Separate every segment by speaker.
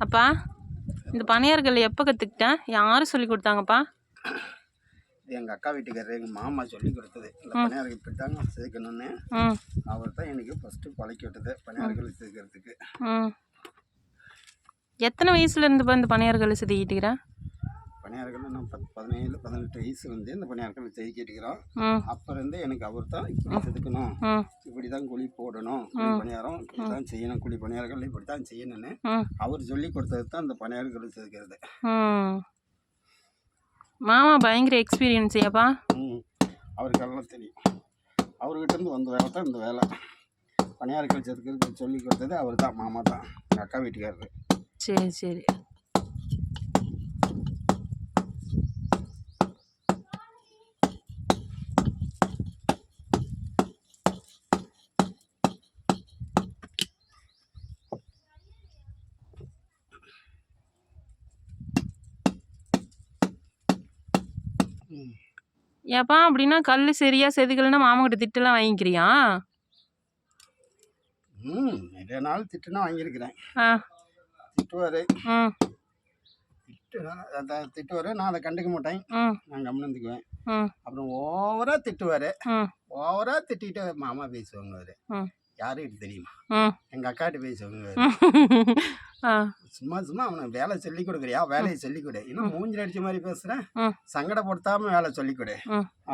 Speaker 1: அப்பா இந்த பணியார்கள் எப்போ கற்றுக்கிட்டேன் யார் சொல்லி கொடுத்தாங்கப்பா?
Speaker 2: இது எங்கள் அக்கா வீட்டுக்காரர் எங்கள் மாமா சொல்லி கொடுத்தது. இந்த பணியாரம் இப்படி தாங்க சேர்க்கணும்னு.
Speaker 1: ம்.
Speaker 2: அவர் தான் எனக்கு ஃபஸ்ட்டு பழக்கி விட்டது பணியாரங்கள் சேர்க்கறதுக்கு.
Speaker 1: ம். எத்தனை வயசுல இருந்து இந்த பணியார்கள் செதுக்கிட்டுக்கிறேன்
Speaker 2: பதினேழு பதினெட்டு வயசு வந்து இந்த பணியாரங்கள் செய்கிட்டுக்கிறோம்
Speaker 1: ம்
Speaker 2: அப்போ இருந்து எனக்கு அவர் தான் இப்படி செதுக்கணும்.
Speaker 1: ம்
Speaker 2: இப்படி தான் குழி போடணும் குழி பணியாரம் இப்படி தான் செய்யணும். குழி பணியாரங்கள் இப்படி தான் செய்யணும்னு அவர் சொல்லி கொடுத்தது தான் இந்த பணியாரங்கள் செதுக்கிறது.
Speaker 1: மாமா பயங்கர எக்ஸ்பீரியன்ஸ் ஏப்பா
Speaker 2: ம். அவருக்கெல்லாம் தெரியும். அவர்கிட்ட இருந்து வந்த வேலை தான் இந்த வேலை. பணியாரங்கள் செதுக்கிறது சொல்லி கொடுத்தது அவர் தான் மாமா தான். எங்கள் அக்கா வீட்டுக்காரரு.
Speaker 1: சரி சரி.
Speaker 2: ம்
Speaker 1: ஏப்பா அப்படின்னா கல் சரியா செதுக்கலைன்னா மாமா கிட்ட திட்டெல்லாம் வாங்கிக்கிறியா?
Speaker 2: ம் நிறைய நாள் திட்டுனா வாங்கியிருக்கிறேன்.
Speaker 1: ஆ.
Speaker 2: திட்டுவார்.
Speaker 1: ம்
Speaker 2: திட்டுனா அதை திட்டுவார் நான் அதை கண்டுக்க மாட்டேன்.
Speaker 1: ம்
Speaker 2: நான் கம்முந்துக்குவேன்
Speaker 1: ம்
Speaker 2: அப்புறம் ஓவராக திட்டுவார்.
Speaker 1: ம்
Speaker 2: ஓவராக திட்டிட்டு மாமா பேசுவாங்க அவர்.
Speaker 1: ம்
Speaker 2: யாருக்கு தெரியுமா?
Speaker 1: ம்
Speaker 2: எங்கள் அக்காட்ட பேசுவாங்க
Speaker 1: ஆ.
Speaker 2: சும்மா சும்மா அவனுக்கு வேலை சொல்லி கொடுக்குறியா? வேலையை சொல்லிக் கொடு. இன்னும் மூஞ்சில் அடிச்ச மாதிரி பேசுகிறேன்
Speaker 1: ம்
Speaker 2: சங்கடப்படுத்தாமல் வேலை சொல்லிக் கொடு.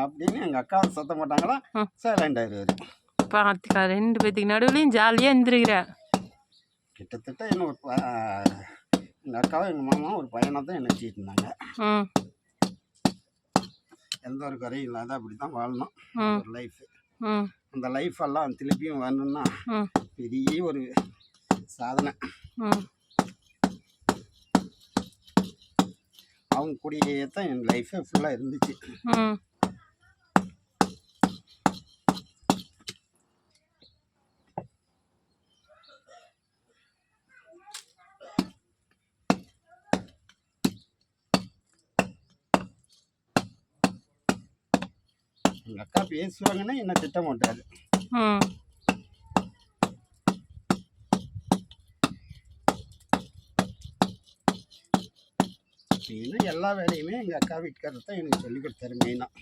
Speaker 2: அப்படின்னு எங்கள் அக்கா சத்த மாட்டாங்களா
Speaker 1: ம்.
Speaker 2: சைலண்ட் ஆயிடுவார்
Speaker 1: பார்த்துக்கா ரெண்டு பேத்துக்கு நடுவுலையும் ஜாலியாக இருந்துருக்குற
Speaker 2: கிட்டத்தட்ட என்ன ஒரு எங்கள் அக்காவும் எங்கள் மாமாவும் ஒரு பையனை தான் என்ன வச்சுட்டு எந்த ஒரு குறையும் இல்லாத அப்படி தான் வாழணும். ஒரு லைஃப் அந்த லைஃப் எல்லாம் திருப்பியும் வரணும்னா பெரிய ஒரு சாதனை. அவங்க கூடயே தான் என் லைஃபே ஃபுல்லாக இருந்துச்சு. எங்கள் அக்கா பேசுவாங்கன்னா என்ன திட்ட மாட்டாரு. மெயினாக எல்லா வேலையுமே எங்கள் அக்கா வீட்டுக்காரர் தான் எனக்கு சொல்லி கொடுத்தாரு மெயினாக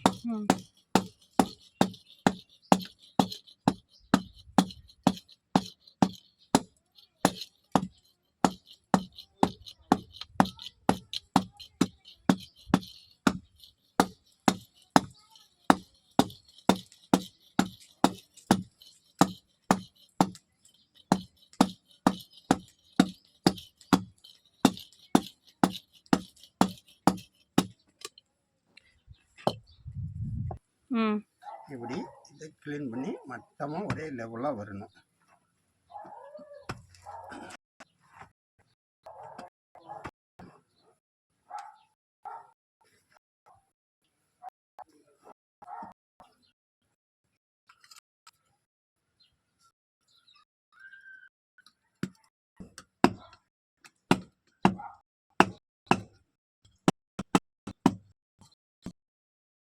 Speaker 2: இப்படி இதை க்ளீன் பண்ணி மட்டமாக ஒரே லெவலாக வரணும்.